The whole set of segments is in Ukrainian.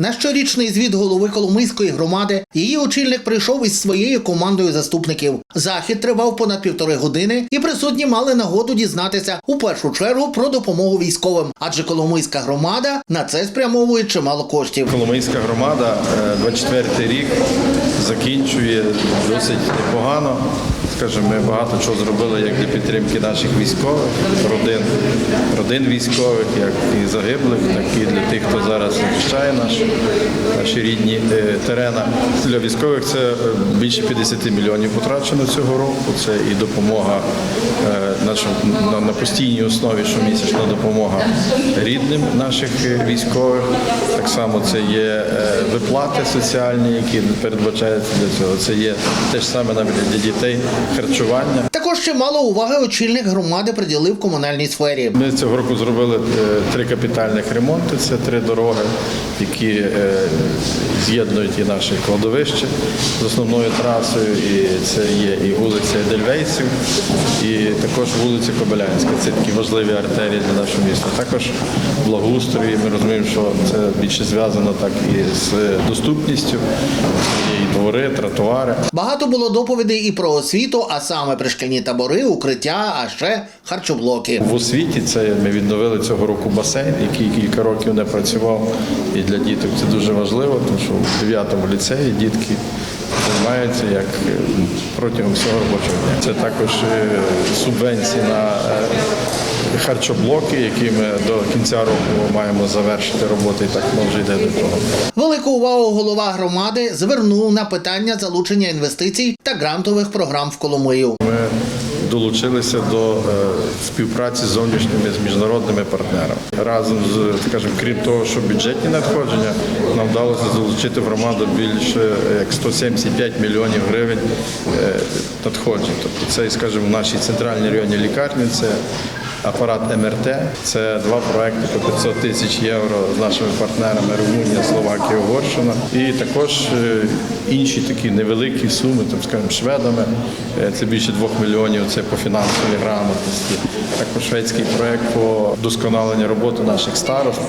На щорічний звіт голови Коломийської громади її очільник прийшов із своєю командою заступників. Захід тривав понад півтори години, і присутні мали нагоду дізнатися у першу чергу про допомогу військовим, адже Коломийська громада на це спрямовує чимало коштів. Коломийська громада е, 24-й рік закінчує досить непогано. Скажімо, ми багато чого зробили як для підтримки наших військових, родин, родин військових, як і загиблих, так і для тих, хто зараз захищає наші, наші рідні е, терени. Для військових це е, більше 50 мільйонів потрачено цього року. Це і допомога е, на, постійній основі щомісячна допомога рідним наших військових. Так само це є виплати соціальні, які передбачаються для цього. Це є те ж саме навіть для дітей харчування. Також чимало уваги очільник громади приділив комунальній сфері. Ми цього року зробили е, три капітальних ремонти. Це три дороги, які е, з'єднують і наші кладовища з основною трасою. І це є і вулиця Едельвейсів, і також вулиця Кобилянська. Це такі важливі артерії для нашого міста. Також благоустрої. Ми розуміємо, що це більше зв'язано так і з доступністю. І двори, тротуари. Багато було доповідей і про освіту, а саме пришкільні табори, укриття, а ще харчоблоки. В освіті це ми відновили цього року басейн, який кілька років не працював. І для діток це дуже важливо, тому що в 9 ліцеї дітки займаються як е, протягом всього робочого дня. Це також е, субвенції на е, харчоблоки, які ми до кінця року маємо завершити роботи, і так воно вже йде до того. Велику увагу голова громади звернув на питання залучення інвестицій та грантових програм в Коломию. Ми долучилися до е, співпраці з зовнішніми з міжнародними партнерами. Разом з скажімо, крім того, що бюджетні надходження, нам вдалося залучити в громаду більше як 175 мільйонів гривень е, надходжень. Тобто це, скажімо, в нашій центральній районній лікарні це. Апарат МРТ це два проекти по 500 тисяч євро з нашими партнерами Румунія, Словакія, Угорщина. І також е, інші такі невеликі суми, там скажімо, шведами. Е, Це більше 2 мільйонів. Це по фінансовій грамотності. Також шведський проект по вдосконаленню роботи наших старост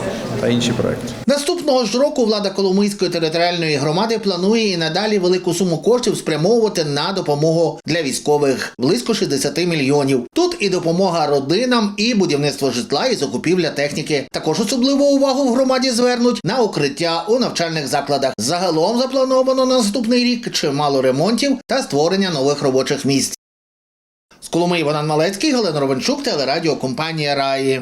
та інші проекти. Наступного ж року влада Коломийської територіальної громади планує і надалі велику суму коштів спрямовувати на допомогу для військових близько 60 мільйонів. Тут і допомога родинам, і будівництво житла, і закупівля техніки. Також особливу увагу в громаді звернуть на укриття у навчальних закладах. Загалом заплановано на наступний рік чимало ремонтів та створення нових робочих місць. З Коломиї Іван Малецький, Галина Ровенчук, телерадіокомпанія Раї.